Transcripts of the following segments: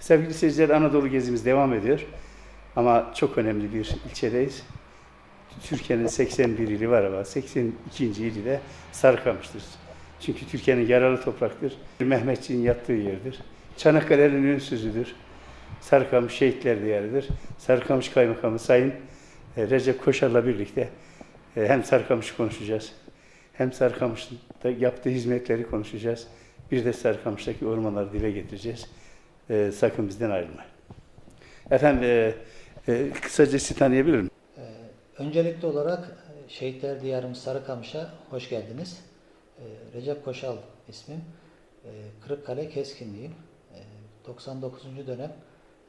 Sevgili seyirciler Anadolu gezimiz devam ediyor. Ama çok önemli bir ilçedeyiz. Türkiye'nin 81 ili var ama 82. ili de Sarıkamış'tır. Çünkü Türkiye'nin yaralı topraktır. Mehmetçiğin yattığı yerdir. Çanakkale'nin ünsüzüdür. Sarıkamış şehitler diyarıdır. Sarıkamış Kaymakamı Sayın e, Recep Koşar'la birlikte e, hem Sarıkamış'ı konuşacağız. Hem Sarıkamış'ta yaptığı hizmetleri konuşacağız. Bir de Sarıkamış'taki ormanları dile getireceğiz. E, sakın bizden ayrılmayın. Efendim e, e, kısaca sizi tanıyabilir miyim? Ee, Öncelikli olarak e, Şehitler Diyarımız Sarıkamış'a hoş geldiniz. Ee, Recep Koşal ismim. Ee, Kırıkkale Keskinliyim. Ee, 99. dönem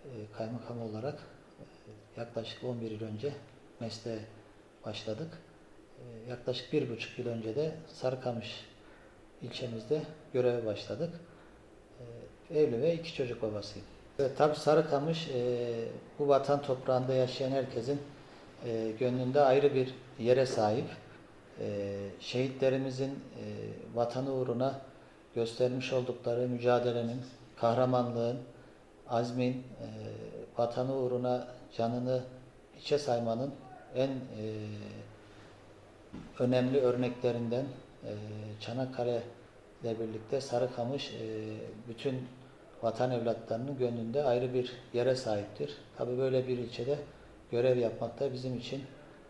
e, kaymakam olarak e, yaklaşık 11 yıl önce mesleğe başladık. Ee, Yaklaşık bir buçuk yıl önce de Sarıkamış ilçemizde göreve başladık. Ee, Evli ve iki çocuk babasıyım. Evet, tabii Sarıkamış e, bu vatan toprağında yaşayan herkesin e, gönlünde ayrı bir yere sahip. E, şehitlerimizin e, vatanı uğruna göstermiş oldukları mücadelenin, kahramanlığın, azmin, e, vatanı uğruna canını hiçe saymanın en e, önemli örneklerinden e, Çanakkale ile birlikte Sarıkamış e, bütün vatan evlatlarının gönlünde ayrı bir yere sahiptir. Tabi böyle bir ilçede görev yapmak da bizim için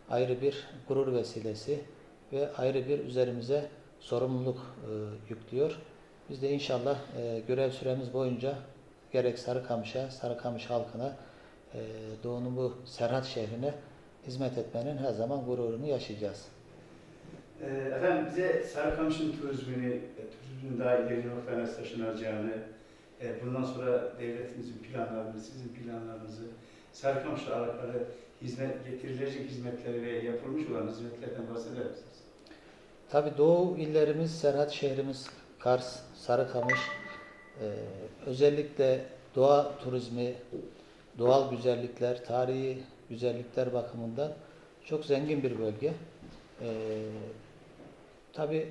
ayrı bir gurur vesilesi ve ayrı bir üzerimize sorumluluk e, yüklüyor. Biz de inşallah e, görev süremiz boyunca gerek Sarıkamış'a, Sarıkamış halkına, e, Doğu'nun bu Serhat şehrine hizmet etmenin her zaman gururunu yaşayacağız. E, efendim bize Sarıkamış'ın turizmini, e, turizmin daha ileri noktalara taşınacağını, e, bundan sonra devletimizin planlarını, sizin planlarınızı, Sarıkamış'la alakalı hizmet, getirilecek hizmetleri ve yapılmış olan hizmetlerden bahseder misiniz? Tabii Doğu illerimiz, Serhat şehrimiz, Kars, Sarıkamış, e, özellikle doğa turizmi, doğal güzellikler, tarihi güzellikler bakımından çok zengin bir bölge. E, tabii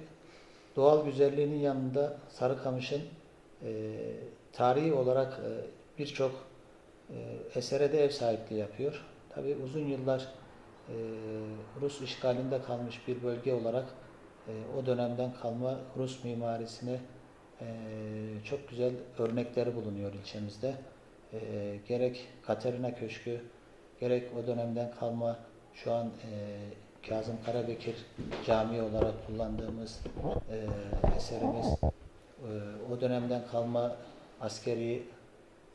doğal güzelliğinin yanında Sarıkamış'ın e, tarihi olarak e, birçok e, esere de ev sahipliği yapıyor. Tabii uzun yıllar e, Rus işgalinde kalmış bir bölge olarak o dönemden kalma Rus mimarisine çok güzel örnekleri bulunuyor ilçemizde. Gerek Katerina Köşkü, gerek o dönemden kalma şu an Kazım Karabekir Camii olarak kullandığımız eserimiz, o dönemden kalma askeri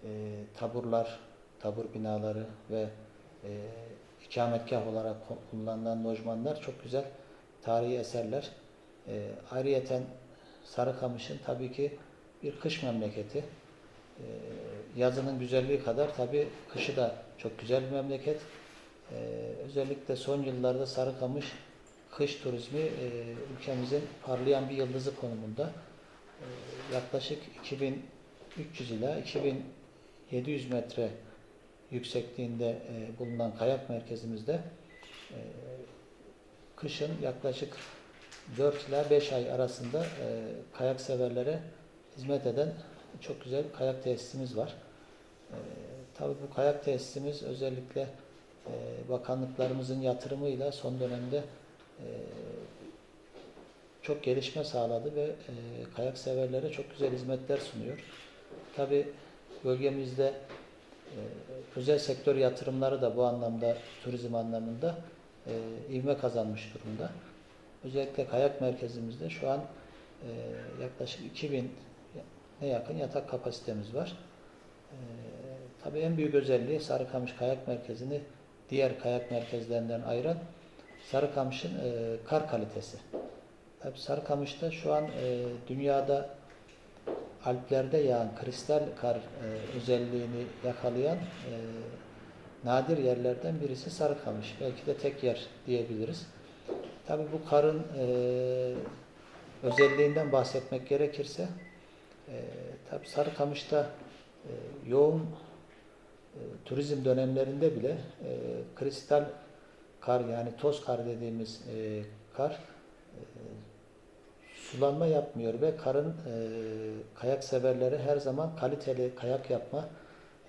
e, taburlar, tabur binaları ve e, ikametgah olarak kullanılan lojmanlar çok güzel tarihi eserler. E, ayrıyeten Sarıkamış'ın tabii ki bir kış memleketi. E, yazının güzelliği kadar tabii kışı da çok güzel bir memleket. E, özellikle son yıllarda Sarıkamış kış turizmi e, ülkemizin parlayan bir yıldızı konumunda. E, yaklaşık 2300 ila 2700 metre yüksekliğinde e, bulunan kayak merkezimizde e, kışın yaklaşık 4 ila 5 ay arasında e, kayak severlere hizmet eden çok güzel kayak tesisimiz var. Tabii bu kayak tesisimiz özellikle bakanlıklarımızın yatırımıyla son dönemde çok gelişme sağladı ve kayak severlere çok güzel hizmetler sunuyor. Tabii bölgemizde e, özel sektör yatırımları da bu anlamda turizm anlamında e, ivme kazanmış durumda. Özellikle kayak merkezimizde şu an e, yaklaşık 2000 ne yakın yatak kapasitemiz var. E, tabii en büyük özelliği Sarıkamış Kayak Merkezi'ni diğer kayak merkezlerinden ayıran Sarıkamış'ın e, kar kalitesi. Tabii Sarıkamış'ta şu an e, dünyada Alplerde yağan kristal kar e, özelliğini yakalayan e, nadir yerlerden birisi Sarıkamış. Belki de tek yer diyebiliriz. Tabii bu karın e, özelliğinden bahsetmek gerekirse e, tabii Sarıkamış'ta e, yoğun e, turizm dönemlerinde bile e, kristal kar yani toz kar dediğimiz e, kar e, sulanma yapmıyor ve karın e, kayak severlere her zaman kaliteli kayak yapma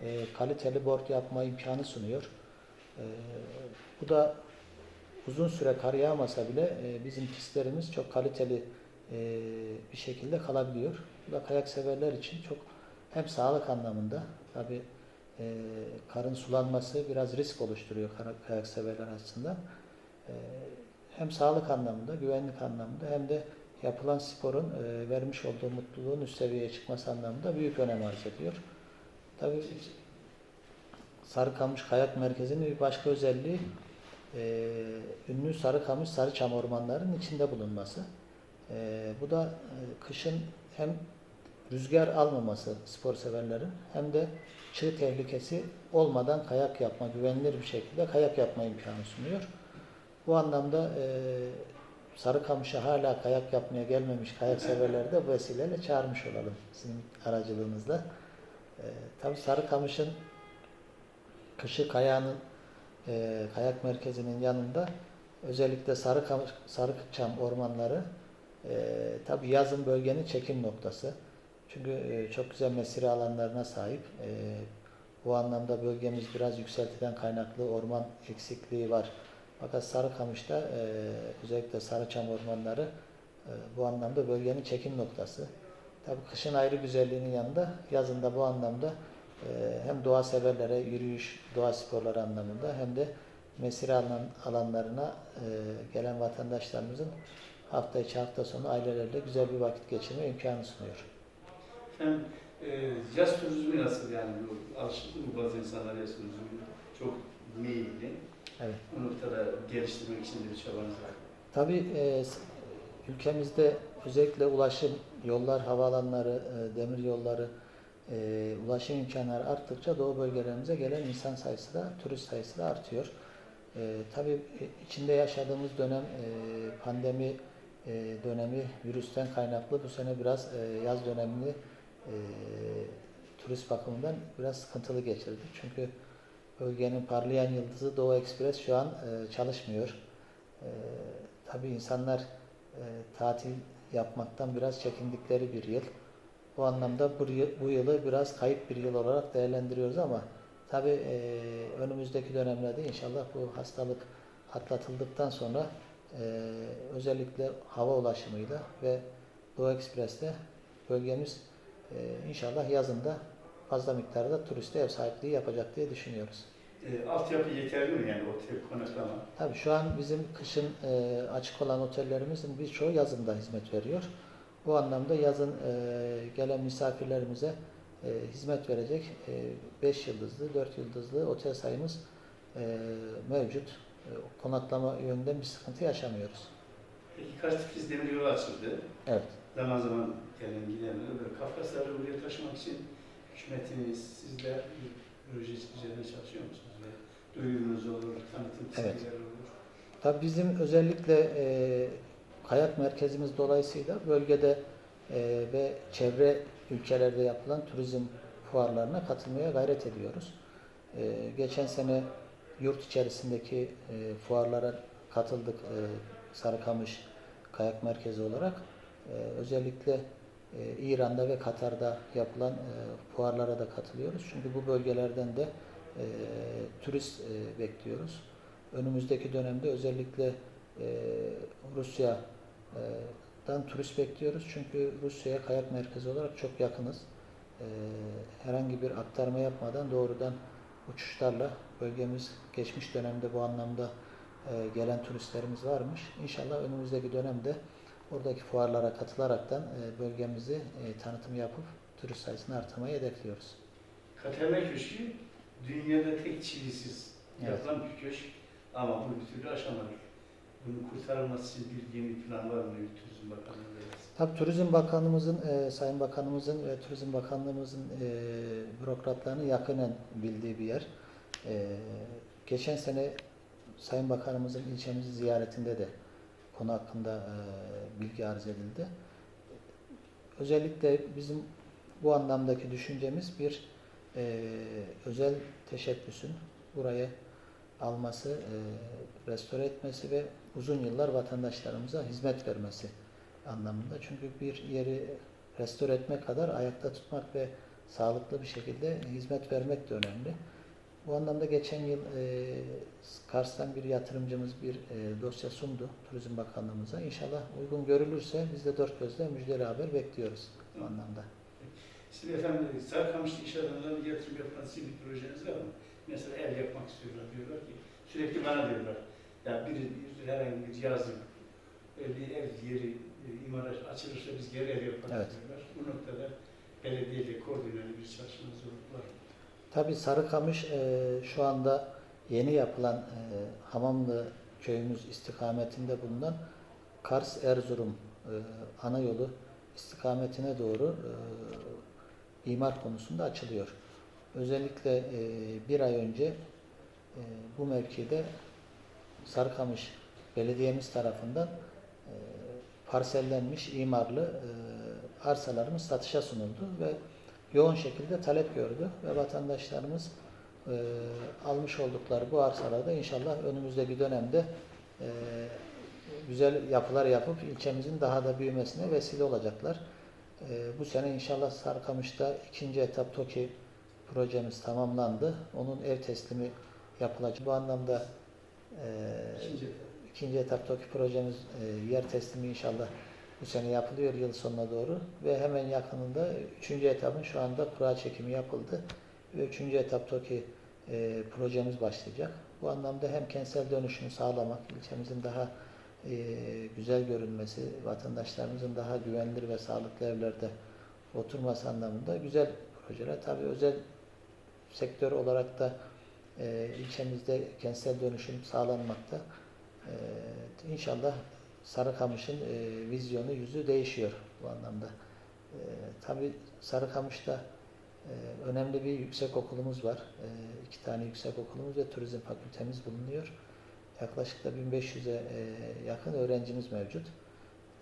e, kaliteli board yapma imkanı sunuyor. E, bu da uzun süre kar yağmasa bile e, bizim pistlerimiz çok kaliteli e, bir şekilde kalabiliyor. Bu da kayak severler için çok hem sağlık anlamında tabi karın sulanması biraz risk oluşturuyor kayak severler açısından. E, hem sağlık anlamında, güvenlik anlamında hem de yapılan sporun e, vermiş olduğu mutluluğun üst seviyeye çıkması anlamında büyük önem arz ediyor. Tabii Sarıkamış Kayak Merkezi'nin bir başka özelliği e, ünlü Sarıkamış Sarıçam ormanlarının içinde bulunması. E, bu da e, kışın hem rüzgar almaması spor severlerin hem de çığ tehlikesi olmadan kayak yapma, güvenilir bir şekilde kayak yapma imkanı sunuyor. Bu anlamda e, Sarıkamış'a hala kayak yapmaya gelmemiş kayak severleri de bu vesileyle çağırmış olalım sizin aracılığınızla. E, tabii Sarıkamış'ın kışı kayağının e, kayak merkezinin yanında özellikle Sarıkamış, Sarıçam ormanları e, tabii yazın bölgenin çekim noktası. Çünkü e, çok güzel mesire alanlarına sahip. E, bu anlamda bölgemiz biraz yükseltiden kaynaklı orman eksikliği var. Fakat Sarıkamış'ta e, özellikle Sarıçam ormanları e, bu anlamda bölgenin çekim noktası. Tabii kışın ayrı güzelliğinin yanında yazın da bu anlamda e, hem doğa severlere yürüyüş, doğa sporları anlamında hem de mesire alan, alanlarına e, gelen vatandaşlarımızın hafta içi hafta sonu ailelerle güzel bir vakit geçirme imkanı sunuyor. Hem e, yaz turizmi nasıl yani bu alışık mı bazı insanlar yaz turizmine çok meyilli. Evet. Bu noktada geliştirmek için de bir çabanız var. Tabii e, ülkemizde özellikle ulaşım, yollar, havaalanları, e, demir yolları, e, ulaşım imkanları arttıkça doğu bölgelerimize gelen insan sayısı da, turist sayısı da artıyor. E, tabii e, içinde yaşadığımız dönem e, pandemi e, dönemi virüsten kaynaklı bu sene biraz e, yaz dönemini e, turist bakımından biraz sıkıntılı geçirdik. Çünkü bölgenin parlayan yıldızı Doğu Ekspres şu an e, çalışmıyor. E, tabii insanlar e, tatil yapmaktan biraz çekindikleri bir yıl. Bu anlamda bu, yıl, bu yılı biraz kayıp bir yıl olarak değerlendiriyoruz ama tabii e, önümüzdeki dönemlerde inşallah bu hastalık atlatıldıktan sonra e, özellikle hava ulaşımıyla ve Doğu Ekspres'te bölgemiz e, inşallah yazında fazla miktarda turiste ev sahipliği yapacak diye düşünüyoruz. E, altyapı yeterli mi yani otel konaklama? Tabii şu an bizim kışın e, açık olan otellerimizin birçoğu yazında hizmet veriyor. Bu anlamda yazın e, gelen misafirlerimize e, hizmet verecek 5 yıldızlı, 4 yıldızlı otel sayımız e, mevcut. E, konaklama yönünden bir sıkıntı yaşamıyoruz. Peki Kars'taki demir yolu açıldı. Evet. Zaman zaman gelen giden böyle Kafkasları buraya taşımak için hükümetiniz, sizler bir proje üzerine çalışıyor musunuz? Duyurunuz olur, tanıtım Evet. olur. Tabii bizim özellikle e, kayak merkezimiz dolayısıyla bölgede e, ve çevre ülkelerde yapılan turizm fuarlarına katılmaya gayret ediyoruz. E, geçen sene yurt içerisindeki e, fuarlara katıldık e, Sarıkamış Kayak Merkezi olarak. E, özellikle e, İran'da ve Katar'da yapılan e, fuarlara da katılıyoruz. Çünkü bu bölgelerden de e, turist e, bekliyoruz. Önümüzdeki dönemde özellikle Rusya'dan turist bekliyoruz. Çünkü Rusya'ya kayak merkezi olarak çok yakınız. Herhangi bir aktarma yapmadan doğrudan uçuşlarla bölgemiz geçmiş dönemde bu anlamda gelen turistlerimiz varmış. İnşallah önümüzdeki dönemde oradaki fuarlara katılaraktan e, bölgemizi e, tanıtım yapıp turist sayısını artırmayı hedefliyoruz. Katerna Köşkü dünyada tek çivisiz Evet. yapılan bir köşk ama bu bir türlü aşamadı. Bunun kurtarılması için bir yeni plan var mı Turizm Bakanlığı'nda? Tabii Turizm Bakanımızın, e, Sayın Bakanımızın ve Turizm Bakanlığımızın e, bürokratlarının yakinen bildiği bir yer. E, geçen sene Sayın Bakanımızın ilçemizi ziyaretinde de konu hakkında e, bilgi arz edildi. Özellikle bizim bu anlamdaki düşüncemiz bir e, özel teşebbüsün burayı alması, e, restore etmesi ve uzun yıllar vatandaşlarımıza hizmet vermesi anlamında. Çünkü bir yeri restore etmek kadar ayakta tutmak ve sağlıklı bir şekilde hizmet vermek de önemli. Bu anlamda geçen yıl e, Kars'tan bir yatırımcımız bir e, dosya sundu Turizm Bakanlığımıza. İnşallah uygun görülürse biz de dört gözle müjdeli haber bekliyoruz bu anlamda. Şimdi efendim Sarıkamışlı iş adamlarına bir yatırım yapmak için bir projeniz var mı? Mesela ev yapmak istiyorlar diyorlar ki sürekli bana diyorlar ya bir, bir herhangi bir yazın e, bir ev yeri imara açılırsa biz geri ev yaparız Evet. diyorlar. Bu noktada belediyeyle koordineli bir çalışmanız var mı? Tabii Sarıkamış e, şu anda yeni yapılan e, Hamamlı köyümüz istikametinde bulunan Kars Erzurum e, ana yolu istikametine doğru e, imar konusunda açılıyor. Özellikle e, bir ay önce e, bu mevkide Sarıkamış Belediyemiz tarafından e, parsellenmiş imarlı e, arsalarımız satışa sunuldu ve yoğun şekilde talep gördü ve vatandaşlarımız e, almış oldukları bu arsalarda inşallah önümüzdeki dönemde e, güzel yapılar yapıp ilçemizin daha da büyümesine vesile olacaklar. E, bu sene inşallah Sarıkamış'ta ikinci etap TOKİ projemiz tamamlandı. Onun ev teslimi yapılacak. Bu anlamda e, İkinci İkinci etap TOKİ projemiz e, yer teslimi inşallah bu sene yapılıyor yıl sonuna doğru ve hemen yakınında üçüncü etapın şu anda kura çekimi yapıldı ve üçüncü etap TOKİ e, projemiz başlayacak. Bu anlamda hem kentsel dönüşümü sağlamak, ilçemizin daha e, güzel görünmesi, vatandaşlarımızın daha güvenilir ve sağlıklı evlerde oturması anlamında güzel projeler. Tabii özel sektör olarak da e, ilçemizde kentsel dönüşüm sağlanmakta. Ee, inşallah Sarıkamış'ın e, vizyonu, yüzü değişiyor bu anlamda. Ee, tabii Sarıkamış'ta e, önemli bir yüksek okulumuz var. E, iki tane yüksek okulumuz ve turizm fakültemiz bulunuyor. Yaklaşık da 1500'e e, yakın öğrencimiz mevcut.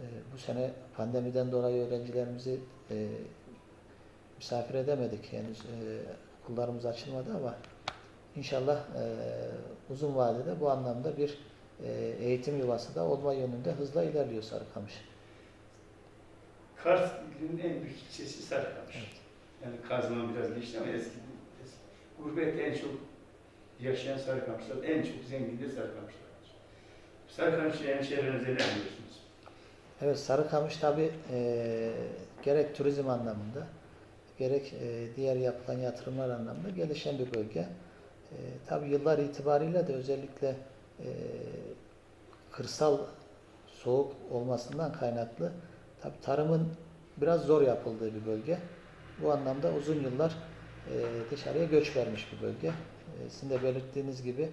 E, bu sene pandemiden dolayı öğrencilerimizi e, misafir edemedik. Henüz e, okullarımız açılmadı ama inşallah e, uzun vadede bu anlamda bir e, eğitim yuvası da olma yönünde hızla ilerliyor Sarıkamış. Kars ilinin en büyük ilçesi Sarıkamış. Evet. Yani Kazman biraz geçti ama eski, eski. Gurbette en çok yaşayan Sarıkamışlar, en çok zengin de Sarıkamışlardır. Sarıkamış'ı hemşehrilerinize ne diyorsunuz? Evet Sarıkamış tabi gerek turizm anlamında gerek e, diğer yapılan yatırımlar anlamında gelişen bir bölge. E, tabi yıllar itibariyle de özellikle e, kırsal soğuk olmasından kaynaklı tabi tarımın biraz zor yapıldığı bir bölge. Bu anlamda uzun yıllar e, dışarıya göç vermiş bir bölge. E, sizin de belirttiğiniz gibi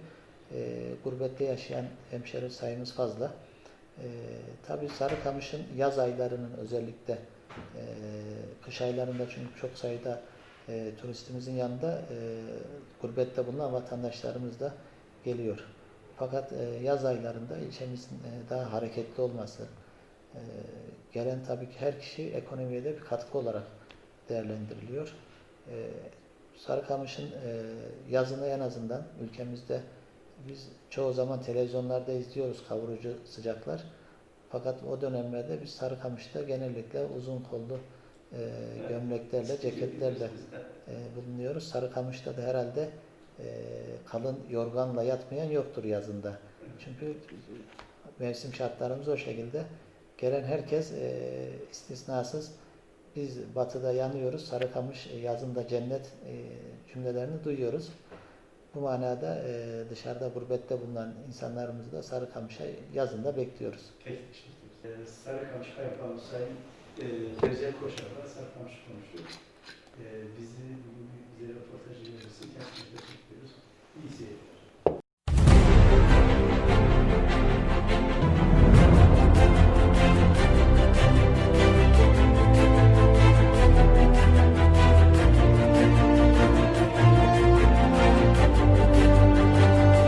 e, gurbette yaşayan hemşeri sayımız fazla. E, tabii Sarıkamış'ın yaz aylarının özellikle e, kış aylarında çünkü çok sayıda e, turistimizin yanında e, gurbette bulunan vatandaşlarımız da geliyor. Fakat e, yaz aylarında ilçemizin e, daha hareketli olması, e, gelen tabii ki her kişi ekonomiye de bir katkı olarak değerlendiriliyor. E, Sarıkamış'ın e, yazını en azından ülkemizde biz çoğu zaman televizyonlarda izliyoruz kavurucu sıcaklar. Fakat o dönemlerde biz Sarıkamış'ta genellikle uzun kollu e, gömleklerle, ceketlerle e, bulunuyoruz. Sarıkamış'ta da herhalde e, kalın yorganla yatmayan yoktur yazında. Çünkü mevsim şartlarımız o şekilde. Gelen herkes e, istisnasız biz batıda yanıyoruz, Sarıkamış e, yazında cennet e, cümlelerini duyuyoruz. Bu manada e, dışarıda gurbette bulunan insanlarımızı da Sarıkamış'a yazında bekliyoruz. Peki, ederim. Ee, Sarıkamış Kaymakamı Sayın e, Recep Koşar'la Sarıkamış konuştuk. Ee, bizi bugün bize röportaj verirsin. Gerçekten teşekkür ediyoruz. İyi seyirler.